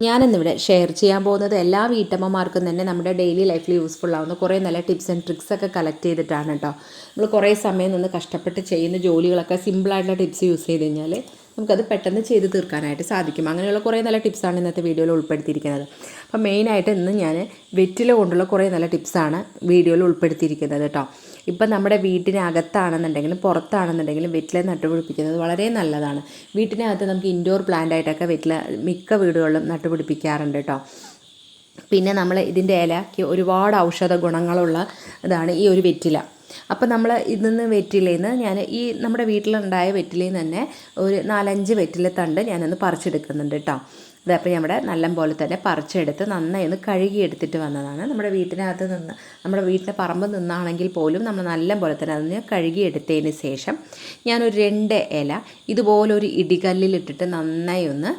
ഞാനിന്നിവിടെ ഷെയർ ചെയ്യാൻ പോകുന്നത് എല്ലാ വീട്ടമ്മമാർക്കും തന്നെ നമ്മുടെ ഡെയിലി ലൈഫിൽ യൂസ്ഫുൾ ആവുന്ന കുറേ നല്ല ടിപ്സ് ആൻഡ് ട്രിക്സ് ഒക്കെ കളക്ട് ചെയ്തിട്ടാണ് കേട്ടോ നമ്മൾ കുറേ സമയം നിന്ന് കഷ്ടപ്പെട്ട് ചെയ്യുന്ന ജോലികളൊക്കെ സിമ്പിളായിട്ടുള്ള ടിപ്സ് യൂസ് ചെയ്ത് കഴിഞ്ഞാൽ നമുക്കത് പെട്ടെന്ന് ചെയ്ത് തീർക്കാനായിട്ട് സാധിക്കും. അങ്ങനെയുള്ള കുറേ നല്ല ടിപ്സാണ് ഇന്നത്തെ വീഡിയോയിൽ ഉൾപ്പെടുത്തിയിരിക്കുന്നത്. അപ്പോൾ മെയിനായിട്ട് ഇന്ന് ഞാൻ വെറ്റില കൊണ്ടുള്ള കുറേ നല്ല ടിപ്സാണ് വീഡിയോയിൽ ഉൾപ്പെടുത്തിയിരിക്കുന്നത് കേട്ടോ ഇപ്പം നമ്മുടെ വീട്ടിനകത്താണെന്നുണ്ടെങ്കിലും പുറത്താണെന്നുണ്ടെങ്കിലും വെറ്റില നട്ടുപിടിപ്പിക്കുന്നത് വളരെ നല്ലതാണ്. വീട്ടിനകത്ത് നമുക്ക് ഇൻഡോർ പ്ലാന്റ് ആയിട്ടൊക്കെ വെറ്റില മിക്ക വീടുകളിലും നട്ടുപിടിപ്പിക്കാറുണ്ട് കേട്ടോ. പിന്നെ നമ്മൾ ഇതിന്റെ ഇലയ്ക്ക് ഒരുപാട് ഔഷധ ഗുണങ്ങളുള്ള ഇതാണ് ഈ ഒരു വെറ്റില. അപ്പോൾ നമ്മൾ ഇതിൽ നിന്ന് ഞാൻ ഈ നമ്മുടെ വീട്ടിലുണ്ടായ വെറ്റിലയിൽ തന്നെ ഒരു നാലഞ്ച് വെറ്റില തണ്ട് ഞാനൊന്ന് പറിച്ചെടുക്കുന്നുണ്ട് കേട്ടോ. ഇതപ്പോൾ നമ്മുടെ നല്ല പോലെ തന്നെ പറിച്ചെടുത്ത് നന്നായി ഒന്ന് കഴുകിയെടുത്തിട്ട് വന്നതാണ്. നമ്മുടെ വീട്ടിനകത്ത് നിന്ന് നമ്മുടെ വീട്ടിന്റെ പറമ്പ് നിന്നാണെങ്കിൽ പോലും നമ്മൾ നല്ല പോലെ തന്നെ അതിന് കഴുകിയെടുത്തതിന് ശേഷം ഞാനൊരു രണ്ട് ഇല ഇതുപോലൊരു ഇടികല്ലിലിട്ടിട്ട് നന്നായി ഒന്ന്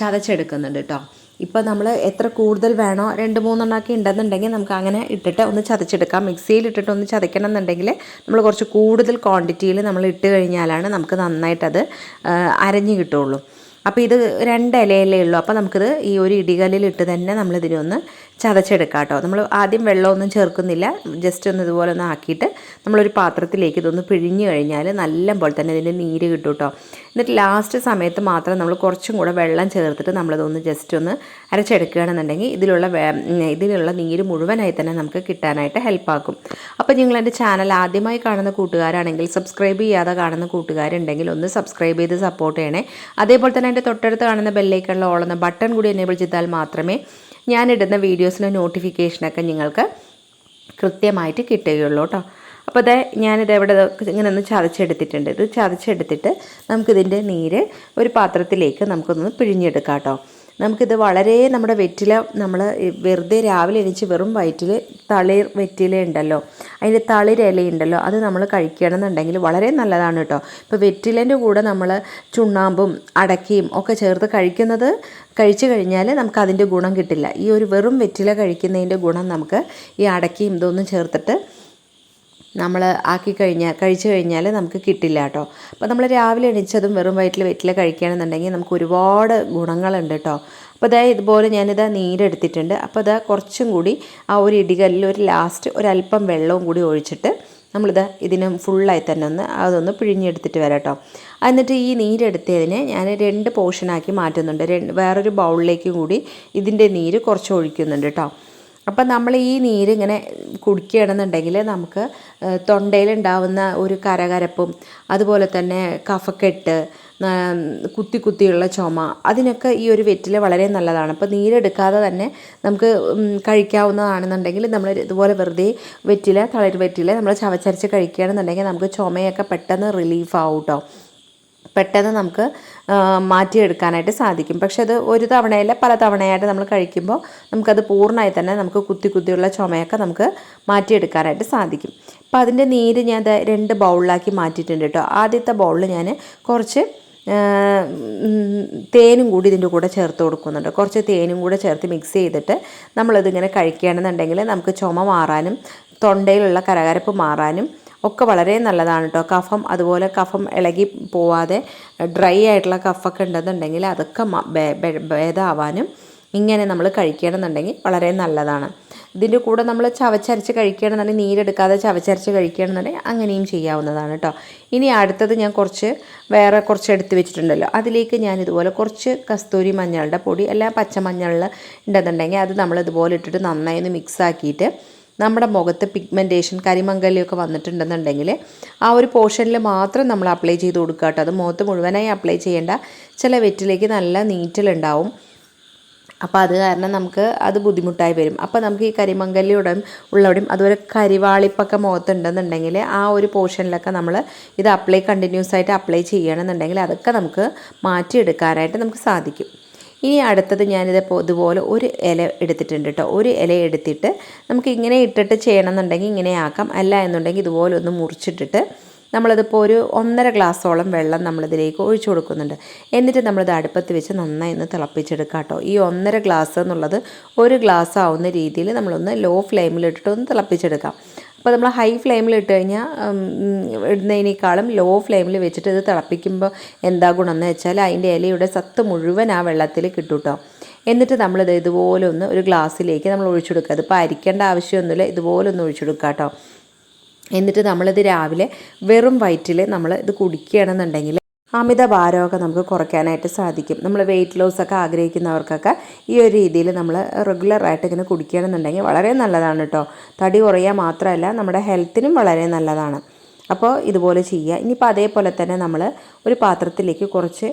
ചതച്ചെടുക്കുന്നുണ്ട് കേട്ടോ. ഇപ്പോൾ നമ്മൾ എത്ര കൂടുതൽ വേണോ രണ്ട് മൂന്നെണ്ണമൊക്കെ ഉണ്ടെന്നുണ്ടെങ്കിൽ നമുക്ക് അങ്ങനെ ഇട്ടിട്ട് ഒന്ന് ചതച്ചെടുക്കാം. മിക്സിയിൽ ഇട്ടിട്ട് ഒന്ന് ചതയ്ക്കണം എന്നുണ്ടെങ്കിൽ നമ്മൾ കുറച്ച് കൂടുതൽ ക്വാണ്ടിറ്റിയിൽ നമ്മൾ ഇട്ട് കഴിഞ്ഞാലാണ് നമുക്ക് നന്നായിട്ടത് അരഞ്ഞ് കിട്ടുള്ളൂ അപ്പോൾ ഇത് രണ്ട് ഇലയല്ലേ ഉള്ളൂ. അപ്പോൾ നമുക്കിത് ഈ ഒരു ഇടികല്ലിലിട്ട് തന്നെ നമ്മളിതിനൊന്ന് ചതച്ചെടുക്കാം കേട്ടോ നമ്മൾ ആദ്യം വെള്ളമൊന്നും ചേർക്കുന്നില്ല. ജസ്റ്റ് ഒന്ന് ഇതുപോലെ ഒന്ന് ആക്കിയിട്ട് നമ്മളൊരു പാത്രത്തിലേക്ക് ഇതൊന്ന് പിഴിഞ്ഞു കഴിഞ്ഞാൽ നല്ല പോലെ തന്നെ ഇതിന്റെ നീര് കിട്ടും കേട്ടോ എന്നിട്ട് ലാസ്റ്റ് സമയത്ത് മാത്രം നമ്മൾ കുറച്ചും കൂടെ വെള്ളം ചേർത്തിട്ട് നമ്മളിതൊന്ന് ജസ്റ്റ് ഒന്ന് അരച്ചെടുക്കുകയാണെന്നുണ്ടെങ്കിൽ ഇതിലുള്ള ഇതിലുള്ള നീര് മുഴുവനായി തന്നെ നമുക്ക് കിട്ടാനായിട്ട് ഹെൽപ്പാക്കും അപ്പോൾ നിങ്ങൾ എന്റെ ചാനൽ ആദ്യമായി കാണുന്ന കൂട്ടുകാരാണെങ്കിൽ സബ്സ്ക്രൈബ് ചെയ്യാതെ കാണുന്ന കൂട്ടുകാരുണ്ടെങ്കിൽ ഒന്ന് സബ്സ്ക്രൈബ് ചെയ്ത് സപ്പോർട്ട് ചെയ്യണേ. അതേപോലെ തന്നെ എന്റെ തൊട്ടടുത്ത് കാണുന്ന ബെല്ലേക്കുള്ള ഓളുന്ന ബട്ടൺ കൂടി എനേബിൾ ചെയ്താൽ മാത്രമേ ഞാനിടുന്ന വീഡിയോസിന്റെ നോട്ടിഫിക്കേഷനൊക്കെ നിങ്ങൾക്ക് കൃത്യമായിട്ട് കിട്ടുകയുള്ളൂ കേട്ടോ അപ്പോൾ അതെ ഞാനിത് എവിടെ ഇങ്ങനെ ഒന്ന് ചതച്ചെടുത്തിട്ടുണ്ട്. ഇത് ചതച്ചെടുത്തിട്ട് നമുക്കിതിന്റെ നീര് ഒരു പാത്രത്തിലേക്ക് നമുക്കൊന്ന് പിഴിഞ്ഞെടുക്കാം കേട്ടോ നമുക്കിത് വളരെ നമ്മുടെ വെറ്റില നമ്മൾ വെറുതെ രാവിലെ എണീച്ച് വെറും വയറ്റിൽ തളിർ വെറ്റില ഉണ്ടല്ലോ. അതിന്റെ തളിരില ഉണ്ടല്ലോ അത് നമ്മൾ കഴിക്കുകയാണെന്നുണ്ടെങ്കിൽ വളരെ നല്ലതാണ് കേട്ടോ. ഇപ്പോൾ വെറ്റിലേന്റെ കൂടെ നമ്മൾ ചുണ്ണാമ്പും അടക്കയും ഒക്കെ ചേർത്ത് കഴിക്കുന്നത് കഴിച്ചു കഴിഞ്ഞാൽ നമുക്ക് അതിന്റെ ഗുണം കിട്ടില്ല. ഈ ഒരു വെറും വെറ്റില കഴിക്കുന്നതിന്റെ ഗുണം നമുക്ക് ഈ അടക്കയും ഇതൊന്നും ചേർത്തിട്ട് നമ്മൾ ആക്കി കഴിഞ്ഞാൽ കഴിച്ചു കഴിഞ്ഞാൽ നമുക്ക് കിട്ടില്ല കേട്ടോ. അപ്പോൾ നമ്മൾ രാവിലെ എണീച്ചതും വെറും വയറ്റിൽ വെറ്റില കഴിക്കുകയാണെന്നുണ്ടെങ്കിൽ നമുക്ക് ഒരുപാട് ഗുണങ്ങളുണ്ട് കേട്ടോ. അപ്പോൾ അതായത് ഇതുപോലെ ഞാനിതാ നീരെടുത്തിട്ടുണ്ട്. അപ്പോൾ അത് കുറച്ചും കൂടി ആ ഒരു ഇടികല്ലിൽ ഒരു ലാസ്റ്റ് ഒരല്പം വെള്ളവും കൂടി ഒഴിച്ചിട്ട് നമ്മളിത് ഇതിന് ഫുള്ളായി തന്നെ ഒന്ന് അതൊന്ന് പിഴിഞ്ഞെടുത്തിട്ട് വരാം കേട്ടോ. എന്നിട്ട് ഈ നീരെടുത്തതിനെ ഞാൻ രണ്ട് പോർഷനാക്കി മാറ്റുന്നുണ്ട്. വേറൊരു ബൗളിലേക്കും കൂടി ഇതിന്റെ നീര് കുറച്ച് ഒഴിക്കുന്നുണ്ട് കേട്ടോ. അപ്പം നമ്മൾ ഈ നീര് ഇങ്ങനെ കുടിക്കുകയാണെന്നുണ്ടെങ്കിൽ നമുക്ക് തൊണ്ടയിലുണ്ടാവുന്ന ഒരു കരകരപ്പും അതുപോലെ തന്നെ കഫക്കെട്ട് കുത്തി കുത്തിയുള്ള ചുമ അതിനൊക്കെ ഈ ഒരു വെറ്റില വളരെ നല്ലതാണ്. അപ്പോൾ നീരെടുക്കാതെ തന്നെ നമുക്ക് കഴിക്കാവുന്നതാണെന്നുണ്ടെങ്കിൽ നമ്മൾ ഇതുപോലെ വെറുതെ വെറ്റില തളിർ വെറ്റില നമ്മൾ ചവച്ചരച്ച് കഴിക്കുകയാണെന്നുണ്ടെങ്കിൽ നമുക്ക് ചുമയൊക്കെ പെട്ടെന്ന് റിലീഫ് ആവും കേട്ടോ പെട്ടെന്ന് നമുക്ക് മാറ്റിയെടുക്കാനായിട്ട് സാധിക്കും. പക്ഷെ അത് ഒരു തവണയല്ല പല തവണയായിട്ട് നമ്മൾ കഴിക്കുമ്പോൾ നമുക്കത് പൂർണമായി തന്നെ നമുക്ക് കുത്തി കുത്തിയുള്ള ചുമയൊക്കെ നമുക്ക് മാറ്റിയെടുക്കാനായിട്ട് സാധിക്കും. അപ്പോൾ അതിന്റെ നീര് ഞാൻ രണ്ട് ബൗളിലാക്കി മാറ്റിയിട്ടുണ്ട് കേട്ടോ. ആദ്യത്തെ ബൗളിൽ ഞാൻ കുറച്ച് തേനും കൂടി ഇതിന്റെ കൂടെ ചേർത്ത് കൊടുക്കുന്നുണ്ട്. കുറച്ച് തേനും കൂടെ ചേർത്ത് മിക്സ് ചെയ്തിട്ട് നമ്മളിതിങ്ങനെ കഴിക്കുകയാണെന്നുണ്ടെങ്കിൽ നമുക്ക് ചുമ മാറാനും തൊണ്ടയിലുള്ള കരകരപ്പ് മാറാനും ഒക്കെ വളരെ നല്ലതാണ് കേട്ടോ കഫം അതുപോലെ കഫം ഇളകി പോവാതെ ഡ്രൈ ആയിട്ടുള്ള കഫൊക്കെ ഉണ്ടെന്നുണ്ടെങ്കിൽ അതൊക്കെ ഭേദമാവാനും ഇങ്ങനെ നമ്മൾ കഴിക്കണമെന്നുണ്ടെങ്കിൽ വളരെ നല്ലതാണ്. ഇതിന്റെ കൂടെ നമ്മൾ ചവച്ചരച്ച് കഴിക്കുകയാണെന്നുണ്ടെങ്കിൽ നീരെടുക്കാതെ ചവച്ചരച്ച് കഴിക്കുകയാണെന്നുണ്ടെങ്കിൽ അങ്ങനെയും ചെയ്യാവുന്നതാണ് കേട്ടോ ഇനി അടുത്തത് ഞാൻ കുറച്ച് വേറെ കുറച്ച് എടുത്ത് വെച്ചിട്ടുണ്ടല്ലോ. അതിലേക്ക് ഞാൻ ഇതുപോലെ കുറച്ച് കസ്തൂരി മഞ്ഞളുടെ പൊടി അല്ല പച്ചമഞ്ഞളിൽ ഉണ്ടെന്നുണ്ടെങ്കിൽ അത് നമ്മൾ ഇതുപോലെ ഇട്ടിട്ട് നന്നായി ഒന്ന് മിക്സ് ആക്കിയിട്ട് നമ്മുടെ മുഖത്ത് പിഗ്മെന്റേഷൻ കരിമങ്കലിയൊക്കെ വന്നിട്ടുണ്ടെന്നുണ്ടെങ്കിൽ ആ ഒരു പോർഷനിൽ മാത്രം നമ്മൾ അപ്ലൈ ചെയ്ത് കൊടുക്കുക കേട്ടോ. അത് മുഖത്ത് മുഴുവനായി അപ്ലൈ ചെയ്യേണ്ട ചില വെറ്റിലേക്ക് നല്ല നീറ്റലുണ്ടാവും അപ്പോൾ അത് കാരണം നമുക്ക് അത് ബുദ്ധിമുട്ടായി വരും. അപ്പോൾ നമുക്ക് ഈ കരിമങ്കലിയുടെ ഉള്ളവിടെയും അതുപോലെ കരിവാളിപ്പൊക്കെ മുഖത്തുണ്ടെന്നുണ്ടെങ്കിൽ ആ ഒരു പോർഷനിലൊക്കെ നമ്മൾ ഇത് അപ്ലൈ കണ്ടിന്യൂസ് ആയിട്ട് അപ്ലൈ ചെയ്യണമെന്നുണ്ടെങ്കിൽ അതൊക്കെ നമുക്ക് മാറ്റിയെടുക്കാനായിട്ട് നമുക്ക് സാധിക്കും. ഇനി അടുത്തത് ഞാനിത് ഇതുപോലെ ഒരു ഇല എടുത്തിട്ടുണ്ട് കേട്ടോ ഒരു ഇല എടുത്തിട്ട് നമുക്ക് ഇങ്ങനെ ഇട്ടിട്ട് ചെയ്യണമെന്നുണ്ടെങ്കിൽ ഇങ്ങനെ ആക്കാം. അല്ല എന്നുണ്ടെങ്കിൽ ഇതുപോലെ ഒന്ന് മുറിച്ചിട്ടിട്ട് നമ്മളതിപ്പോൾ ഒരു ഒന്നര ഗ്ലാസ്സോളം വെള്ളം നമ്മളിതിലേക്ക് ഒഴിച്ചു കൊടുക്കുന്നുണ്ട്. എന്നിട്ട് നമ്മളിത് അടുപ്പത്ത് വെച്ച് നന്നായി ഒന്ന് തിളപ്പിച്ചെടുക്കാം കേട്ടോ ഈ ഒന്നര ഗ്ലാസ് എന്നുള്ളത് ഒരു ഗ്ലാസ് ആവുന്ന രീതിയിൽ നമ്മളൊന്ന് ലോ ഫ്ലെയിമിലിട്ടിട്ട് ഒന്ന് തിളപ്പിച്ചെടുക്കാം. അപ്പോൾ നമ്മൾ ഹൈ ഫ്ലെയിമിൽ ഇട്ട് കഴിഞ്ഞാൽ ഇടുന്നതിനേക്കാളും ലോ ഫ്ലെയിമിൽ വെച്ചിട്ട് ഇത് തിളപ്പിക്കുമ്പോൾ എന്താ ഗുണമെന്ന് വെച്ചാൽ അതിന്റെ ഇലയുടെ സത്ത് മുഴുവൻ ആ വെള്ളത്തിൽ കിട്ടും കേട്ടോ എന്നിട്ട് നമ്മളിത് ഇതുപോലെ ഒന്ന് ഒരു ഗ്ലാസ്സിലേക്ക് നമ്മൾ ഒഴിച്ചു കൊടുക്കുക. അതിപ്പോൾ അരിക്കേണ്ട ആവശ്യമൊന്നുമില്ല ഇതുപോലെ ഒന്ന് ഒഴിച്ചു കൊടുക്കുക കേട്ടോ. എന്നിട്ട് നമ്മളിത് രാവിലെ വെറും വയറ്റിൽ നമ്മൾ ഇത് കുടിക്കുകയാണെന്നുണ്ടെങ്കിൽ അമിത ഭാരമൊക്കെ നമുക്ക് കുറയ്ക്കാനായിട്ട് സാധിക്കും. നമ്മൾ വെയിറ്റ് ലോസ് ഒക്കെ ആഗ്രഹിക്കുന്നവർക്കൊക്കെ ഈ ഒരു രീതിയിൽ നമ്മൾ റെഗുലറായിട്ട് ഇങ്ങനെ കുടിക്കുകയാണെന്നുണ്ടെങ്കിൽ വളരെ നല്ലതാണ് കേട്ടോ തടി കുറയുക മാത്രമല്ല നമ്മുടെ ഹെൽത്തിനും വളരെ നല്ലതാണ്. അപ്പോൾ ഇതുപോലെ ചെയ്യുക. ഇനിയിപ്പോൾ അതേപോലെ തന്നെ നമ്മൾ ഒരു പാത്രത്തിലേക്ക് കുറച്ച്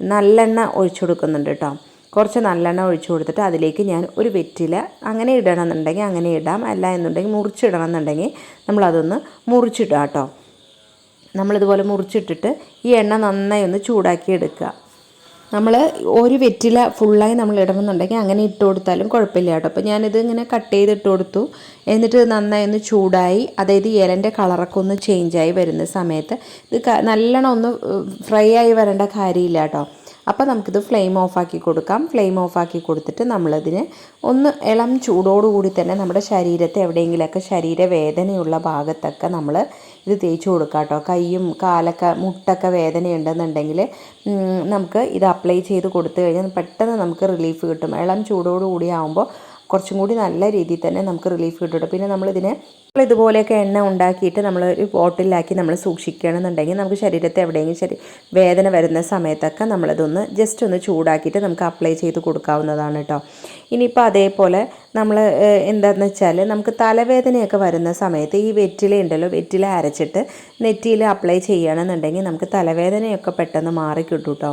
നല്ലെണ്ണ ഒഴിച്ചു കൊടുക്കുന്നുണ്ട് കേട്ടോ കുറച്ച് നല്ലെണ്ണ ഒഴിച്ചു കൊടുത്തിട്ട് അതിലേക്ക് ഞാൻ ഒരു വെറ്റില അങ്ങനെ ഇടണമെന്നുണ്ടെങ്കിൽ അങ്ങനെ ഇടാം. അല്ല എന്നുണ്ടെങ്കിൽ മുറിച്ചിടണം എന്നുണ്ടെങ്കിൽ നമ്മളതൊന്ന് മുറിച്ചിടാം കേട്ടോ നമ്മളിതുപോലെ മുറിച്ചിട്ടിട്ട് ഈ എണ്ണ നന്നായി ഒന്ന് ചൂടാക്കി എടുക്കുക. നമ്മൾ ഒരു വെറ്റില ഫുള്ളായി നമ്മൾ ഇടണമെന്നുണ്ടെങ്കിൽ അങ്ങനെ ഇട്ട് കൊടുത്താലും കുഴപ്പമില്ല കേട്ടോ. അപ്പോൾ ഞാനിത് ഇങ്ങനെ കട്ട് ചെയ്ത് ഇട്ട് കൊടുത്തു. എന്നിട്ട് നന്നായി ഒന്ന് ചൂടായി അതായത് ഇലന്റെ കളറൊക്കെ ഒന്ന് ചേഞ്ചായി വരുന്ന സമയത്ത്. ഇത് നല്ലോണം ഒന്ന് ഫ്രൈ ആയി വരേണ്ട കാര്യമില്ല കേട്ടോ. അപ്പോൾ നമുക്കിത് ഫ്ലെയിം ഓഫാക്കി കൊടുക്കാം. ഫ്ലെയിം ഓഫാക്കി കൊടുത്തിട്ട് നമ്മളതിന് ഒന്ന് ഇളം ചൂടോടുകൂടി തന്നെ നമ്മുടെ ശരീരത്തെ എവിടെയെങ്കിലുമൊക്കെ ശരീരവേദനയുള്ള ഭാഗത്തൊക്കെ നമ്മൾ ഇത് തേച്ച് കൊടുക്കാം കേട്ടോ. കൈയും കാലൊക്കെ മുട്ടൊക്കെ വേദനയുണ്ടെന്നുണ്ടെങ്കിൽ നമുക്ക് ഇത് അപ്ലൈ ചെയ്ത് കൊടുത്തു കഴിഞ്ഞാൽ പെട്ടെന്ന് നമുക്ക് റിലീഫ് കിട്ടും. ഇളം ചൂടോടുകൂടി ആകുമ്പോൾ കുറച്ചും കൂടി നല്ല രീതിയിൽ തന്നെ നമുക്ക് റിലീഫ് കിട്ടും പിന്നെ നമ്മളിതിനെ നമ്മൾ ഇതുപോലെയൊക്കെ എണ്ണ ഉണ്ടാക്കിയിട്ട് നമ്മൾ ഒരു ബോട്ടിലാക്കി നമ്മൾ സൂക്ഷിക്കുകയാണെന്നുണ്ടെങ്കിൽ നമുക്ക് ശരീരത്തെ എവിടെയെങ്കിലും ശരി വേദന വരുന്ന സമയത്തൊക്കെ നമ്മളതൊന്ന് ജസ്റ്റ് ഒന്ന് ചൂടാക്കിയിട്ട് നമുക്ക് അപ്ലൈ ചെയ്ത് കൊടുക്കാവുന്നതാണ് കേട്ടോ ഇനിയിപ്പോൾ അതേപോലെ നമ്മൾ എന്താണെന്ന് വെച്ചാൽ നമുക്ക് തലവേദനയൊക്കെ വരുന്ന സമയത്ത് ഈ വെറ്റില ഉണ്ടല്ലോ വെറ്റില അരച്ചിട്ട് നെറ്റിയിൽ അപ്ലൈ ചെയ്യുകയാണെന്നുണ്ടെങ്കിൽ നമുക്ക് തലവേദനയൊക്കെ പെട്ടെന്ന് മാറിക്കിട്ടും കേട്ടോ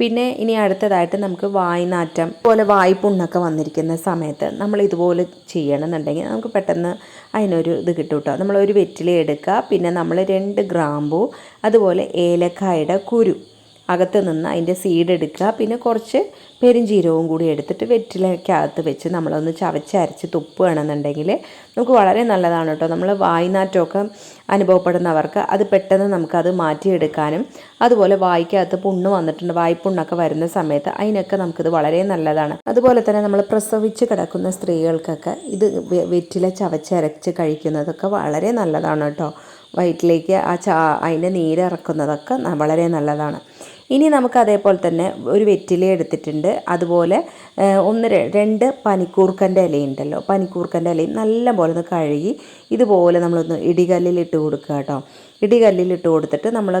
പിന്നെ ഇനി അടുത്തതായിട്ട് നമുക്ക് വായ്നാറ്റം പോലെ വായ്പുണ്ണൊക്കെ വന്നിരിക്കുന്ന സമയത്ത് നമ്മൾ ഇതുപോലെ ചെയ്യണമെന്നുണ്ടെങ്കിൽ നമുക്ക് പെട്ടെന്ന് അതിനൊരു ഇത് കിട്ടും കേട്ടോ. നമ്മളൊരു വെറ്റില എടുക്കുക പിന്നെ നമ്മൾ രണ്ട് ഗ്രാമ്പു അതുപോലെ ഏലക്കായുടെ കുരു. അകത്ത് നിന്ന് അതിന്റെ സീഡ് എടുക്കുക. പിന്നെ കുറച്ച് പെരുംജീരവും കൂടി എടുത്തിട്ട് വെറ്റിലക്കകത്ത് വെച്ച് നമ്മളൊന്ന് ചവച്ചരച്ച് തുപ്പുകയാണെന്നുണ്ടെങ്കിൽ നമുക്ക് വളരെ നല്ലതാണ് കേട്ടോ. നമ്മൾ വായ്നാറ്റമൊക്കെ അനുഭവപ്പെടുന്നവർക്ക് അത് പെട്ടെന്ന് നമുക്കത് മാറ്റിയെടുക്കാനും അതുപോലെ വായിക്കകത്ത് പുണ്ണ് വന്നിട്ടുണ്ട് വായ്പുണ്ണൊക്കെ വരുന്ന സമയത്ത് അതിനൊക്കെ നമുക്കിത് വളരെ നല്ലതാണ്. അതുപോലെ തന്നെ നമ്മൾ പ്രസവിച്ച് കിടക്കുന്ന സ്ത്രീകൾക്കൊക്കെ ഇത് വെറ്റില ചവച്ചരച്ച് കഴിക്കുന്നതൊക്കെ വളരെ നല്ലതാണ് കേട്ടോ. വയറ്റിലേക്ക് ആ ചാ അതിന്റെ നീരിറക്കുന്നതൊക്കെ വളരെ നല്ലതാണ്. ഇനി നമുക്ക് അതേപോലെ തന്നെ ഒരു വെറ്റില എടുത്തിട്ടുണ്ട്. അതുപോലെ ഒന്ന് രണ്ട് പനിക്കൂർക്കന്റെ ഇലയുണ്ടല്ലോ. പനിക്കൂർക്കന്റെ ഇലയും നല്ല പോലെ ഒന്ന് കഴുകി ഇതുപോലെ നമ്മളൊന്ന് ഇടികല്ലിൽ ഇട്ട് കൊടുക്കുക കേട്ടോ. ഇടികല്ലിൽ ഇട്ട് കൊടുത്തിട്ട് നമ്മൾ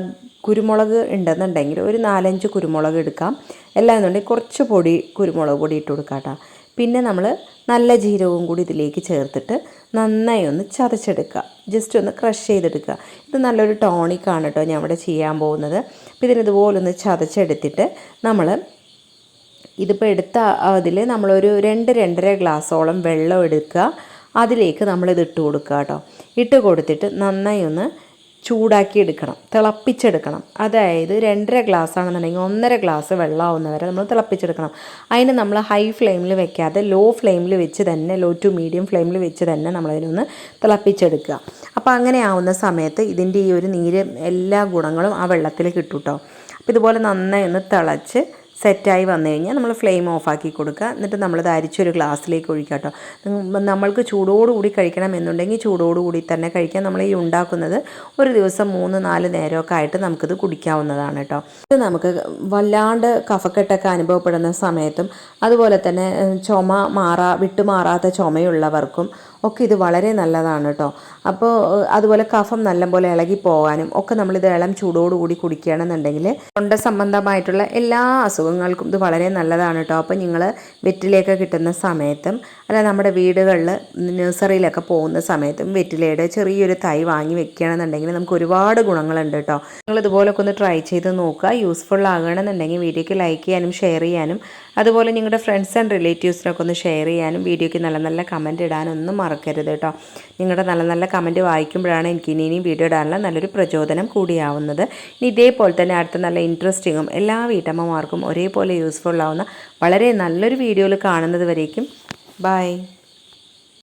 കുരുമുളക് ഉണ്ടെന്നുണ്ടെങ്കിൽ ഒരു നാലഞ്ച് കുരുമുളക് എടുക്കാം. എല്ലാം എന്നുണ്ടെങ്കിൽ കുറച്ച് പൊടി കുരുമുളക് പൊടി ഇട്ട് കൊടുക്കാം കേട്ടോ. പിന്നെ നമ്മൾ നല്ല ജീരകവും കൂടി ഇതിലേക്ക് ചേർത്തിട്ട് നന്നായി ഒന്ന് ചതച്ചെടുക്കുക. ജസ്റ്റ് ഒന്ന് ക്രഷ് ചെയ്തെടുക്കുക. ഇത് നല്ലൊരു ടോണിക്കാണ് കേട്ടോ ഞാൻ ഇവിടെ ചെയ്യാൻ പോകുന്നത്. അപ്പോൾ ഇതിനിതുപോലെ ഒന്ന് ചതച്ചെടുത്തിട്ട് നമ്മൾ ഇതിപ്പോൾ എടുത്ത അതിൽ നമ്മളൊരു രണ്ട് രണ്ടര ഗ്ലാസ്സോളം വെള്ളം എടുക്കുക. അതിലേക്ക് നമ്മളിത് ഇട്ട് കൊടുക്കുക കേട്ടോ ഇട്ട് കൊടുത്തിട്ട് നന്നായി ഒന്ന് ചൂടാക്കി എടുക്കണം തിളപ്പിച്ചെടുക്കണം. അതായത് രണ്ടര ഗ്ലാസ് ആണെന്നുണ്ടെങ്കിൽ ഒന്നര ഗ്ലാസ് വെള്ളമാവുന്ന വരെ നമ്മൾ തിളപ്പിച്ചെടുക്കണം. അതിന് നമ്മൾ ഹൈ ഫ്ലെയിമിൽ വെക്കാതെ ലോ ഫ്ലെയിമിൽ വെച്ച് തന്നെ ലോ ടു മീഡിയം ഫ്ലെയിമിൽ വെച്ച് തന്നെ നമ്മളതിനൊന്ന് തിളപ്പിച്ചെടുക്കുക. അപ്പോൾ അങ്ങനെ ആവുന്ന സമയത്ത് ഇതിന്റെ ഈ ഒരു നീര് എല്ലാ ഗുണങ്ങളും ആ വെള്ളത്തിൽ കിട്ടും കേട്ടോ അപ്പോൾ ഇതുപോലെ നന്നായി ഒന്ന് തിളച്ച് സെറ്റായി വന്നു കഴിഞ്ഞാൽ നമ്മൾ ഫ്ലെയിം ഓഫാക്കി കൊടുക്കുക. എന്നിട്ട് നമ്മളത് അരിച്ചൊരു ഗ്ലാസ്സിലേക്ക് ഒഴിക്കുക കേട്ടോ. നമ്മൾക്ക് ചൂടോടുകൂടി കഴിക്കണം എന്നുണ്ടെങ്കിൽ ചൂടോടുകൂടി തന്നെ കഴിക്കാം. നമ്മൾ ഈ ഉണ്ടാക്കുന്നത് ഒരു ദിവസം മൂന്ന് നാല് നേരമൊക്കെ ആയിട്ട് നമുക്കിത് കുടിക്കാവുന്നതാണ് കേട്ടോ. ഇത് നമുക്ക് വല്ലാണ്ട് കഫക്കെട്ടൊക്കെ അനുഭവപ്പെടുന്ന സമയത്തും അതുപോലെ തന്നെ ചുമ മാറാ വിട്ടുമാറാത്ത ചുമയുള്ളവർക്കും ഒക്കെ ഇത് വളരെ നല്ലതാണ് കേട്ടോ. അപ്പോൾ അതുപോലെ കഫം നല്ലപോലെ ഇളകി പോകാനും ഒക്കെ നമ്മൾ ഇത് ഇളം ചൂടോടുകൂടി കുടിക്കുകയാണെന്നുണ്ടെങ്കിൽ തൊണ്ട സംബന്ധമായിട്ടുള്ള എല്ലാ അസുഖങ്ങൾക്കും ഇത് വളരെ നല്ലതാണ് കേട്ടോ. അപ്പോൾ നിങ്ങൾ വെറ്റിലയൊക്കെ കിട്ടുന്ന സമയത്തും അല്ല നമ്മുടെ വീടുകളിൽ നഴ്സറിയിലൊക്കെ പോകുന്ന സമയത്തും വെറ്റിലയുടെ ചെറിയൊരു തൈ വാങ്ങി വെക്കുകയാണെന്നുണ്ടെങ്കിൽ നമുക്ക് ഒരുപാട് ഗുണങ്ങളുണ്ട് കേട്ടോ. നിങ്ങൾ ഇതുപോലൊക്കെ ഒന്ന് ട്രൈ ചെയ്ത് നോക്കുക. യൂസ്ഫുൾ ആകണമെന്നുണ്ടെങ്കിൽ വീഡിയോയ്ക്ക് ലൈക്ക് ചെയ്യാനും ഷെയർ ചെയ്യാനും അതുപോലെ നിങ്ങളുടെ ഫ്രണ്ട്സ് ആൻഡ് റിലേറ്റീവ്സിനൊക്കെ ഒന്ന് ഷെയർ ചെയ്യാനും വീഡിയോയ്ക്ക് നല്ല നല്ല കമന്റ് ഇടാനൊന്നും മറക്കരുത് കേട്ടോ. നിങ്ങളുടെ നല്ല നല്ല കമന്റ് വായിക്കുമ്പോഴാണ് എനിക്ക് ഇനി ഇനിയും വീഡിയോ ഇടാനുള്ള നല്ലൊരു പ്രചോദനം കൂടിയാവുന്നത്. ഇനി ഇതേപോലെ തന്നെ അടുത്ത നല്ല ഇൻട്രസ്റ്റിങ്ങും എല്ലാ വീട്ടമ്മമാർക്കും ഒരേപോലെ യൂസ്ഫുൾ ആവുന്ന വളരെ നല്ലൊരു വീഡിയോയിൽ കാണുന്നത് വരേക്കും. ബൈ